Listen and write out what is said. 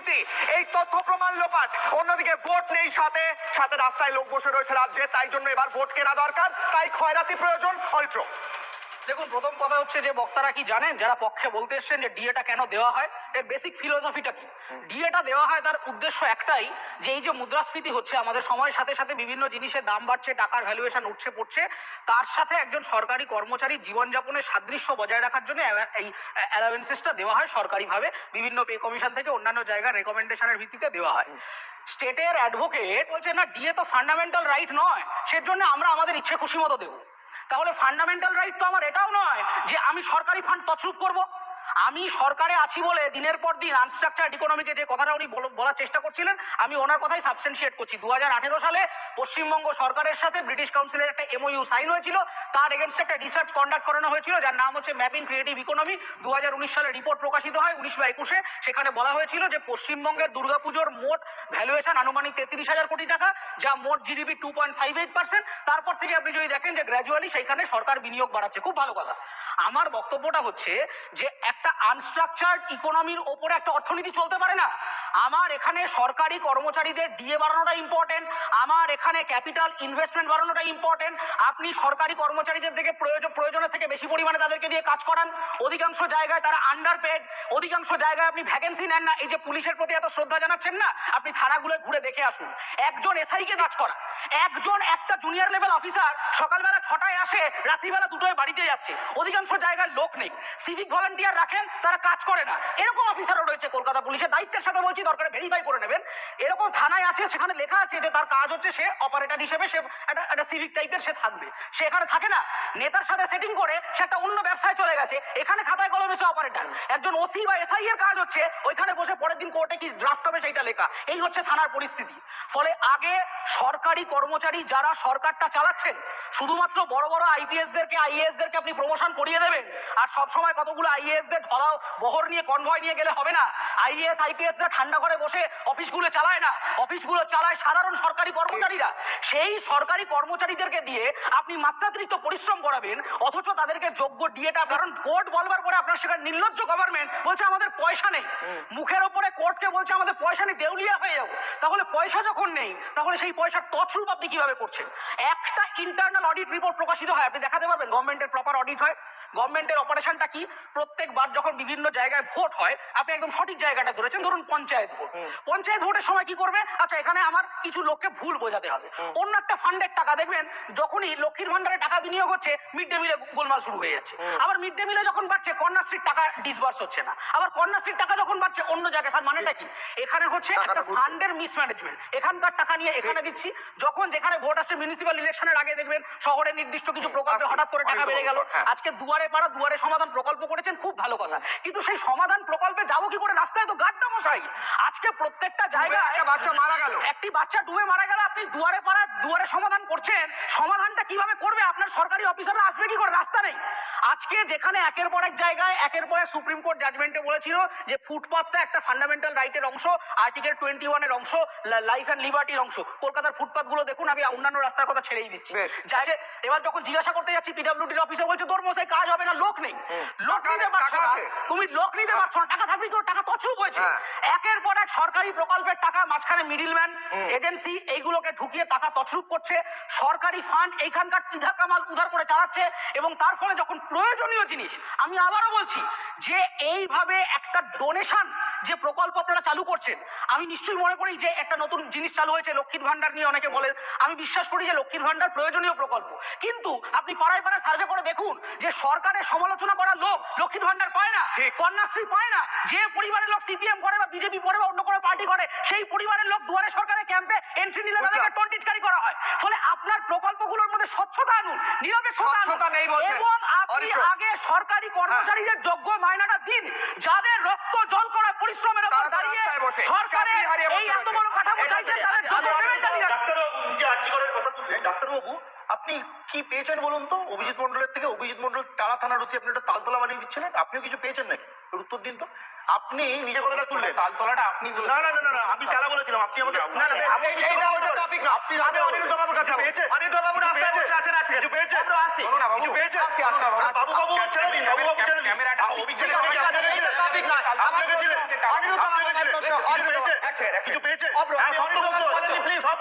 দুর্নীতি। এই তথ্য প্রমাণ লোপাট। অন্যদিকে ভোট নেই সাথে। সাথে রাস্তায় লোক বসে রয়েছে রাজ্যে। তাই জন্য এবার ভোট কেনা দরকার। তাই খয়রাতি প্রয়োজন অরিত্র। দেখুন, প্রথম কথা হচ্ছে যে বক্তারা কি জানেন? যারা পক্ষে বলতে এসছেন যে ডিএটা কেন দেওয়া হয়? এর বেসিক ফিলোসফিটা কি? ডিএটা দেওয়া হয় তার উদ্দেশ্য একটাই, যে এই যে মুদ্রাস্ফীতি হচ্ছে আমাদের সময়ের সাথে সাথে বিভিন্ন জিনিসের দাম বাড়ছে, টাকার ভ্যালুয়েশন উঠছে, পড়ছে, তার সাথে একজন সরকারি কর্মচারীর জীবনযাপনের সাদৃশ্য বজায় রাখার জন্য এই অ্যালাউন্সেসটা দেওয়া হয় সরকারিভাবে, বিভিন্ন পে কমিশন থেকে অন্যান্য জায়গার রেকমেন্ডেশনের ভিত্তিতে দেওয়া হয়। স্টেটের অ্যাডভোকেট বলছে, না ডিএ তো ফান্ডামেন্টাল রাইট নয়, সেজন্য আমরা আমাদের ইচ্ছে খুশি মতো দেবো। তাহলে ফান্ডামেন্টাল রাইট তো আমার এটাও নয়, যে আমি সরকারি ফান্ড তছরূপ করব। আমি সরকারে আছি বলে দিনের পর দিন আনস্ট্রাকচার্ড ইকোনমিকে যে কথাটা উনি বলার চেষ্টা করছিলেন, আমি ওনার কথাই সাবস্টেন্সিয়েট করছি। দু হাজার আঠেরো সালে পশ্চিমবঙ্গ সরকারের সাথে ব্রিটিশ কাউন্সিলের একটা এমওইউ সাইন হয়েছিল। তার এগেনস্ট একটা রিসার্চ কন্ডাক্ট করানো হয়েছিল, যার নাম হচ্ছে ম্যাপিং ক্রিয়েটিভ ইকোনমি দু হাজার উনিশ সালে রিপোর্ট প্রকাশিত হয়, উনিশ বা একুশে। সেখানে বলা হয়েছিল যে পশ্চিমবঙ্গের দুর্গাপুজোর মোট ভ্যালুয়েশন আনুমানিক তেত্রিশ হাজার কোটি টাকা, যা মোট GDP two point five eight percent তারপর থেকে আপনি যদি দেখেন যে গ্র্যাজুয়ালি সেখানে সরকার বিনিয়োগ বাড়াচ্ছে। খুব ভালো কথা। আমার বক্তব্যটা হচ্ছে যে একটা আনস্ট্রাকচার্ড ইকোনমির ওপরে একটা অর্থনীতি চলতে পারে না। আমার এখানে সরকারি কর্মচারীদের ডিএ বাড়ানোটা ইম্পর্টেন্ট আমার এখানে ক্যাপিটাল ইনভেস্টমেন্ট বাড়ানোটা ইম্পর্টেন্ট আপনি সরকারি কর্মচারীদের থেকে প্রয়োজন প্রয়োজনের থেকে বেশি পরিমাণে তাদেরকে দিয়ে কাজ করান। অধিকাংশ জায়গায় তারা আন্ডার পেড অধিকাংশ জায়গায় আপনি ভ্যাকেন্সি নেন না। এই যে পুলিশের প্রতি এত শ্রদ্ধা জানাচ্ছেন না, আপনি থানাগুলো ঘুরে দেখে আসুন। একজন এসআইকে কাজ করা একজন একটা জুনিয়র লেভেল অফিসার সকালবেলা ছটায় আসে, রাত্রিবেলা দুটোয় বাড়িতে যাচ্ছে। অধিকাংশ জায়গায় লোক নেই। সিভিক ভলান্টিয়ার রাখেন তারা কাজ করে না। এরকম অফিসারও রয়েছে কলকাতা পুলিশের দায়িত্বের সাথে বলছি, দরকারে ভেরিফাই করে নেবেন। এরকম থানায় আছে, সেখানে লেখা আছে যে তার কাজ হচ্ছে সে অপারেটর হিসেবে সে একটা একটা সিভিক টাইপের সে থাকবে। সে এখানে থাকে না। নেতার সাথে সেটিং করে, সে একটা অন্য ব্যবসায় চলে গেছে। এখানে খাতায় কলমে সে অপারেটর একজন ওসি বা এসআই এর কাজ হচ্ছে, ওইখানে বসে পরের দিন কোর্টে কি ড্রাফট হবে সেইটা লেখা। এই হচ্ছে থানার পরিস্থিতি। ফলে আগে সরকারি কর্মচারী যারা সরকারটা চালাচ্ছেন, শুধুমাত্র বড় বড় আইপিএস দেরকে আইএএস দেরকে আপনি প্রমোশন করিয়ে দেবেন, আর সবসময় কতগুলো আইএএস দের ধরাও বহর নিয়ে কনভয় নিয়ে গেলে হবে না। আইএএস আইপিএস রা ঠান্ডা করে বসে অফিসগুলো চালায় না। অফিসগুলো চালায় সাধারণ সরকারি কর্মচারীরা। সেই সরকারি কর্মচারীদেরকে দিয়ে আপনি মাত্রাতিরিক্ত পরিশ্রম করাবেন অথচ তাদেরকে যোগ্য ডিএটা কারণ কোর্ট বলবার পরে আপনার সেখানে নির্লজ্জ গভর্নমেন্ট বলছে আমাদের পয়সা নেই। মুখের ওপরে কোর্টকে বলছে আমাদের পয়সা নেই দেউলিয়া হয়ে যাব তাহলে পয়সা যখন নেই তাহলে সেই পয়সার তছরূপ আপনি কীভাবে করছেন? একটা ইন্টারনাল অডিট রিপোর্ট প্রকাশিত হয় আপনি দেখাতে পারবেন গভর্নমেন্টের প্রপার অডিট হয়। গভর্নমেন্টের অপারেশনটা কি? প্রত্যেকবার যখন বিভিন্ন জায়গায় ভোট হয় আপনি একদম সঠিক জায়গাটা ধরেছেন ধরুন পঞ্চায়েত ভোট পঞ্চায়েত ভোটের সময় কি করবে? আচ্ছা এখানে আমার কিছু লোককে ভুল বোঝাতে হবে। অন্য একটা ফান্ডের টাকা দেখবেন যখনই লক্ষ্মীর ভান্ডারে টাকা বিনিয়োগ হচ্ছে মিড ডে মিলে গোলমাল শুরু হয়ে যাচ্ছে। আবার মিড ডে মিলে যখন বাড়ছে কন্যাশ্রীর টাকা ডিসবার্স হচ্ছে না। আবার কন্যাশ্রীর টাকা যখন বাড়ছে অন্য জায়গায় তার মানেটা কি? এখানে হচ্ছে একটা ফান্ডের মিসম্যানেজমেন্ট এখানকার টাকা নিয়ে এখানে দিচ্ছি। যখন যেখানে ভোট আসছে মিউনিসিপ্যাল ইলেকশনের আগে দেখবেন শহরে নির্দিষ্ট কিছু প্রকল্পে হঠাৎ করে টাকা বেড়ে গেল। হ্যাঁ। আজকে দুয়ারে পাড়া দুয়ারে সমাধান প্রকল্প করেছেন খুব ভালো কথা। কিন্তু সেই সমাধান প্রকল্পে যাব কি করে? রাস্তায় তো গাড্ডা মশাই। আজকে প্রত্যেকটা জায়গায় একটা বাচ্চা মারা গেল। একটি বাচ্চা ডুবে মারা গেল আপনি দুয়ারে পাড়া দুয়ারে সমাধান করছেন। সমাধানটা কীভাবে করবে? আপনার সরকারি অফিসাররা আসবে কি করে? রাস্তা নেই। আজকে যেখানে একের পর এক জায়গায় একের পর এক সুপ্রিম কোর্ট জাজমেন্টে বলেছিল যে ফুটপাথটা একটা ফান্ডামেন্টাল রাইটের অংশ আর্টিকেল টোয়েন্টি ওয়ানের অংশ। লাইফ অ্যান্ড লিবার্টির অংশ। কলকাতার ফুটপাথগুলো দেখুন আমি অন্যান্য রাস্তার কথা ছেড়েই দিচ্ছি। বেশ। এবার যখন জিজ্ঞাসা করতে যাচ্ছি পিডব্লিউডির অফিসে বলছে তোর মশাই কাজ হবে না লোক নেই। লোক নিতে পারছ না। তুমি লোক নিতে পারছ না টাকা থাকবে তোর টাকা তছরূপ হয়েছে। হ্যাঁ। একের পর এক সরকারি প্রকল্পের টাকা মাঝখানে মিডিলম্যান এজেন্সি এইগুলোকে ঢুকিয়ে টাকা তছরূপ করছে। সরকারি ফান্ড এইখানকার ইধার কামাল উধার করে চালাচ্ছে এবং তার ফলে যখন প্রয়োজনীয় জিনিস আমি আবারও বলছি যে এইভাবে একটা ডোনেশন যে প্রকল্প আপনারা চালু করছেন আমি নিশ্চয়ই মনে করি যে একটা নতুন জিনিস চালু হয়েছে লক্ষ্মীর ভান্ডার নিয়ে অনেকে বলেন। আমি বিশ্বাস করি যে লক্ষ্মীর ভান্ডার প্রয়োজনীয় প্রকল্প। কিন্তু আপনি পাড়ায় পাড়ায় সার্ভে করে দেখুন যে সরকারের সমালোচনা করার লোক লক্ষ্মীর ভান্ডার পায় না কন্যাশ্রী পায় না। যে পরিবারের লোক সিপিএম করে বা বিজেপি করে বা অন্য কোনো পার্টি করে সেই পরিবারের লোক দুয়ারে সরকারের ক্যাম্পে এন্ট্রি নিলে তাদেরকে। টোনটিটকারি করা হয়। ফলে আপনার প্রকল্পগুলোর মধ্যে স্বচ্ছতা আনুন নিরপেক্ষতা নেই এবং আপনি আগে সরকারি কর্মচারীদের যোগ্য মায়নাটা দিন যাদের রক্ত জল পরিশ্রমের উপর দাঁড়িয়ে বসে এই এত বড় কাঠামো চাইছেন তাদের। ডাক্তারবাবু আপনি কি পেয়েছেন বলুন তো? অভিজিৎ মন্ডলের থেকে অভিজিৎ মন্ডল তারা থানার রুসি আপনি একটা তালতলা বানিয়ে দিচ্ছিলেন। আপনিও কিছু পেয়েছেন নাকি? উত্তর দিন তো আপনি নিজের কথাটা তুললেন তাল তোলাটা আপনি না না না না না আমি তালা বলেছিলাম আপনি আমাকে না না আমি এই- এইটা আমাদের টপিক না আপনি আমি অনিরুদ্ধ বাবুর কাছে পেয়েছে অনিরুদ্ধ বাবু রাস্তায় বসে আছেন আজকে কিছু পেয়েছে? আমরা আসি না বাবু। কিছু পেয়েছে আসি, আসি। বাবু বাবু ছেড়ে দিন বাবু বাবু ছেড়ে দিন ক্যামেরাটা আ, অভিক ছেড়ে ঠিক দিন, আছে, আপনি এইটা পেয়েছিলেন? topic না। অনিরুদ্ধ বাবু, পেয়েছিলেন? প্রশ্ন, কিছু অনিরুদ্ধ বাবু। এক কিছু পেয়েছে? হ্যাঁ, অনিরুদ্ধ তো বাবুর